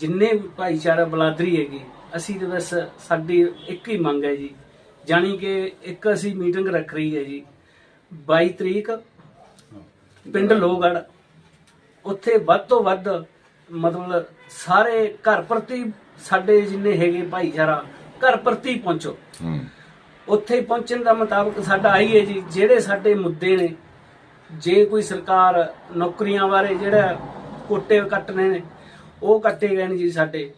ਜਿੰਨੇ ਵੀ ਭਾਈਚਾਰਾ ਬਲਾਦਰੀ ਹੈਗੀ ਅਸੀਂ ਤੇ ਬਸ ਸਾਡੀ ਇੱਕ ਹੀ ਮੰਗ ਹੈ ਜੀ। ਜਾਣੀ ਕਿ ਇੱਕ ਅਸੀਂ ਮੀਟਿੰਗ ਰੱਖ ਰਹੀ ਹੈ ਜੀ 22 ਤਰੀਕ ਪਿੰਡ ਲੋਹਗੜ੍ਹ। ਉੱਥੇ ਵੱਧ ਤੋਂ ਵੱਧ ਮਤਲਬ ਸਾਰੇ ਘਰ ਪ੍ਰਤੀ ਸਾਡੇ ਜਿੰਨੇ ਹੈਗੇ ਭਾਈਚਾਰਾ ਘਰ ਪ੍ਰਤੀ ਪਹੁੰਚੋ। ਉੱਥੇ ਪਹੁੰਚਣ ਦਾ ਮੁਤਾਬਕ ਸਾਡਾ ਆਈ ਹੈ ਜੀ ਜਿਹੜੇ ਸਾਡੇ ਮੁੱਦੇ ਨੇ ਜੇ ਕੋਈ ਸਰਕਾਰ ਨੌਕਰੀਆਂ ਬਾਰੇ ਜਿਹੜਾ ਕੋਟੇ ਕੱਟਣੇ ਨੇ ਉਹ ਕੱਟੇ ਗਏ ਨੇ ਜੀ ਸਾਡੇ।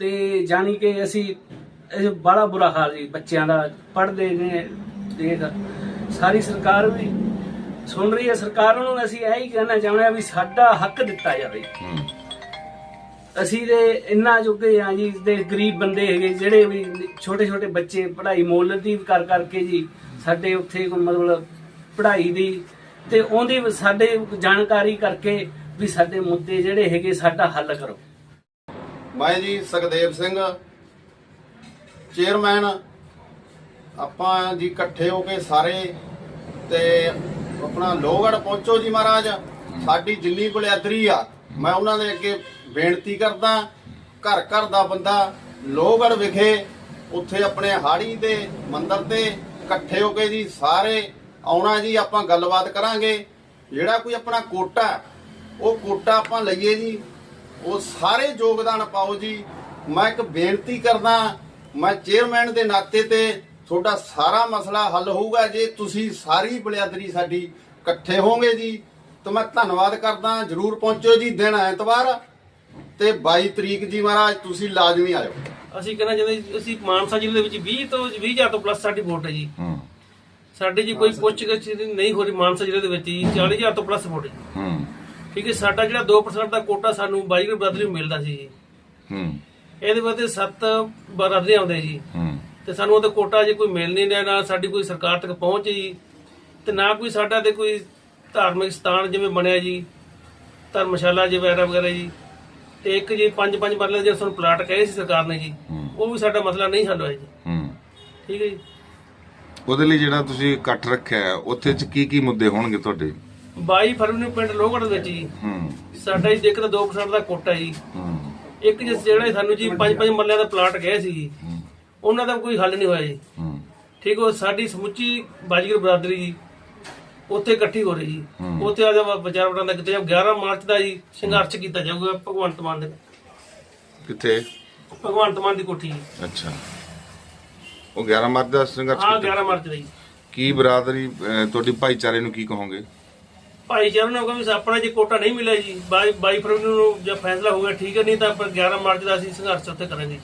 ਤੇ ਜਾਣੀ ਕਿ ਅਸੀਂ ਇਹ ਬੜਾ ਬੁਰਾ ਹਾਲ ਜੀ ਬੱਚਿਆਂ ਦਾ ਪੜ੍ਹਦੇ ਨੇ ਦੇਖ। ਸਾਰੀ ਸਰਕਾਰ ਵੀ ਸੁਣ ਰਹੀ ਹੈ ਸਰਕਾਰ ਨੂੰ ਅਸੀਂ ਇਹ ਹੀ ਕਹਿਣਾ ਚਾਹੁੰਦੇ ਹਾਂ ਵੀ ਸਾਡਾ ਹੱਕ ਦਿੱਤਾ ਜਾਵੇ। ਅਸੀਂ ਦੇ ਇੰਨਾ ਜੋਗੇ ਆ ਜੀ ਦੇ ਗਰੀਬ ਬੰਦੇ ਹੈਗੇ ਜਿਹੜੇ ਵੀ ਛੋਟੇ ਛੋਟੇ ਬੱਚੇ ਪੜ੍ਹਾਈ ਮੁੱਲ ਦੀ ਕਰ ਕਰਕੇ ਜੀ ਸਾਡੇ ਉੱਥੇ ਕੋਈ ਮਤਲਬ ਪੜ੍ਹਾਈ ਦੀ ਤੇ ਉਹਦੀ ਸਾਡੇ ਜਾਣਕਾਰੀ ਕਰਕੇ ਵੀ ਸਾਡੇ ਮੁੱਦੇ ਜਿਹੜੇ ਹੈਗੇ ਸਾਡਾ ਹੱਲ ਕਰੋ। ਮੈਂ ਜੀ, ਸੁਖਦੇਵ ਸਿੰਘ, ਚੇਅਰਮੈਨ, ਆਪਾਂ ਜੀ ਇਕੱਠੇ ਹੋ ਕੇ ਸਾਰੇ ਤੇ ਆਪਣਾ ਲੋਹਗੜ ਪਹੁੰਚੋ ਜੀ ਮਹਾਰਾਜ। ਸਾਡੀ ਜਿੰਨੀ ਬਲਿਆਦਰੀ ਆ, ਮੈਂ ਉਹਨਾਂ ਦੇ ਅੱਗੇ ਬੇਨਤੀ ਕਰਦਾ, ਘਰ ਘਰ ਦਾ ਬੰਦਾ ਲੋਹਗੜ ਵਿਖੇ ਉੱਥੇ ਆਪਣੇ ਹਾੜੀ ਦੇ ਮੰਦਿਰ ਤੇ ਇਕੱਠੇ ਹੋ ਕੇ ਜੀ ਸਾਰੇ ਆਉਣਾ ਜੀ, ਆਪਾਂ ਗੱਲਬਾਤ ਕਰਾਂਗੇ। ਜਿਹੜਾ ਕੋਈ ਆਪਣਾ ਕੋਟਾ ਉਹ ਕੋਟਾ ਆਪਾਂ ਲਈਏ ਜੀ। ਉਹ ਸਾਰੇ ਯੋਗਦਾਨ ਪਾਓ ਜੀ। ਮੈਂ ਇੱਕ ਬੇਨਤੀ ਕਰਦਾ ਮੈਂ ਚੇਅਰਮੈਨ ਦੇ ਨਾਤੇ ਤੇ ਤੁਹਾਡਾ ਸਾਰਾ ਮਸਲਾ ਹੱਲ ਹੋਊਗਾ ਜੇ ਤੁਸੀਂ ਸਾਰੀ ਬਲਿਆਦਰੀ ਸਾਡੀ ਇਕੱਠੇ ਹੋਵੋਗੇ ਜੀ। ਤਾਂ ਮੈਂ ਧੰਨਵਾਦ ਕਰਦਾ। ਜਰੂਰ ਪਹੁੰਚੋ ਜੀ ਦਿਨ ਐਤਵਾਰ ਤੇ 22 ਤਰੀਕ ਜੀ ਮਹਾਰਾਜ ਤੁਸੀਂ ਲਾਜ਼ਮੀ ਆਇਓ। ਅਸੀਂ ਕਹਿਣਾ ਚਾਹੁੰਦੇ ਜੀ, ਅਸੀਂ ਮਾਨਸਾ ਜ਼ਿਲ੍ਹੇ ਦੇ ਵਿੱਚ 20 ਤੋਂ 20000 ਤੋਂ ਪਲੱਸ ਸਾਡੀ ਵੋਟ ਹੈ ਜੀ। ਹੂੰ। ਸਾਡੀ ਜੀ ਕੋਈ ਪੁੱਛ ਗਿੱਛ ਨਹੀਂ ਹੋ ਰਹੀ ਮਾਨਸਾ ਜ਼ਿਲ੍ਹੇ ਦੇ ਵਿੱਚ ਜੀ। 40000 ਤੋਂ ਪਲੱਸ ਵੋਟ ਹੈ ਜੀ। ਹੂੰ। ਠੀਕ ਹੈ ਸਾਡਾ ਜਿਹੜਾ 2% ਦਾ ਕੋਟਾ ਸਾਨੂੰ ਬਾਈਗਰ ਬਰਾਦਰੀ ਨੂੰ ਮਿਲਦਾ ਸੀ ਜੀ। ਹੂੰ। ਇਹਦੇ ਵਿੱਚ 7 ਬਰਾਦਰੀ ਆਉਂਦੇ ਜੀ। ਹੂੰ। ਤੇ ਸਾਨੂੰ ਉਹਦਾ ਕੋਟਾ ਜੇ ਕੋਈ ਮਿਲ ਨਹੀਂ ਰਿਹਾ ਨਾ ਸਾਡੀ ਕੋਈ ਸਰਕਾਰ ਤੱਕ ਪਹੁੰਚ ਜੀ ਤੇ ਨਾ ਕੋਈ ਸਾਡਾ ਤੇ ਕੋਈ ਧਾਰਮਿਕ ਸਥਾਨ ਜਿਵੇਂ ਬਣਿਆ ਜੀ ਧਰਮਸ਼ਾਲਾ ਜੀ ਵਗੈਰਾ ਵਗੈਰਾ ਜੀ। ਤੇ ਇੱਕ ਜੀ ਪੰਜ ਪੰਜ ਮਰਲੇ ਜਿਹੜੇ ਸਾਨੂੰ ਪਲਾਟ ਕਹੇ ਸੀ ਸਰਕਾਰ ਨੇ ਜੀ। ਉਹ ਵੀ ਸਾਡਾ ਮਸਲਾ ਨਹੀਂ ਹੱਲ ਹੋਇਆ ਜੀ। ਹੂੰ। ਠੀਕ ਹੈ ਜੀ। ਉਹਦੇ ਲਈ ਜਿਹੜਾ ਤੁਸੀਂ ਇਕੱਠ ਰੱਖਿਆ ਹੈ, ਉੱਥੇ ਚ ਕੀ ਕੀ ਮੁੱਦੇ ਹੋਣਗੇ ਤੁਹਾਡੇ? 22 ਫਰਵਰੀ ਨੂੰ ਪਿੰਡ ਲੋਹਗੜ੍ਹ ਦੇ ਵਿੱਚ ਜੀ। ਹੂੰ। ਸਾਡਾ ਜੀ ਦਿੱਕਤ 2% ਦਾ ਕੋਟਾ ਜੀ। ਹੂੰ। ਇੱਕ ਜਿਸ ਜਿਹੜਾ ਸਾਨੂੰ ਜੀ ਪੰਜ ਪੰਜ ਮਰਲਿਆਂ ਦਾ ਪਲਾਟ ਗਏ ਸੀ। ਜੀ ਉਹਨਾਂ ਦਾ ਕੋਈ ਹੱਲ ਨਹੀਂ ਹੋਇਆ ਜੀ। ਹੂੰ। ਠੀਕ ਉਹ ਸਾਡੀ ਸਮੁੱਚੀ ਬਾਜੀਗਰ ਬਰਾਦਰੀ ਜੀ ਉੱਥੇ ਇਕੱਠੀ ਹੋ ਰਹੀ ਜੀ। ਉੱਥੇ ਆ ਜਾ ਵਿਚਾਰ ਵਟਾਂਦਾ ਕਿਤੇ 11 ਮਾਰਚ ਦਾ ਜੀ ਸੰਘਰਸ਼ ਕੀਤਾ ਜਾਊਗਾ ਭਗਵੰਤ ਮਾਨ ਦੇ। ਕਿੱਥੇ? ਭਗਵੰਤ ਮਾਨ ਦੀ ਕੋਠੀ ਜੀ। ਅੱਛਾ। ਉਹ 11 ਮਾਰਚ ਦਾ ਸੰਘਰਸ਼ ਹਾਂ ਕੀਤਾ। 11 ਮਾਰਚ ਦਾ ਜੀ। ਕੀ ਬਰਾਦਰੀ ਅਹ, ਤੁਹਾਡੀ ਭਾਈਚਾਰੇ ਨੂੰ ਕੀ ਕਹੋਗੇ? ਭਾਈਚਾਰੇ ਨੇ ਕਿਹਾ ਵੀ ਆਪਣਾ ਜੇ ਕੋਟਾ ਨਹੀਂ ਮਿਲਿਆ ਜੀ 22 22 ਫਰਵਰੀ ਨੂੰ ਜੇ ਫੈਸਲਾ ਹੋ ਗਿਆ, ਠੀਕ ਹੈ, ਨਹੀਂ ਤਾਂ ਆਪਾਂ 11 ਮਾਰਚ ਦਾ ਅਸੀਂ ਸੰਘਰਸ਼ ਉੱਥੇ ਕਰਾਂਗੇ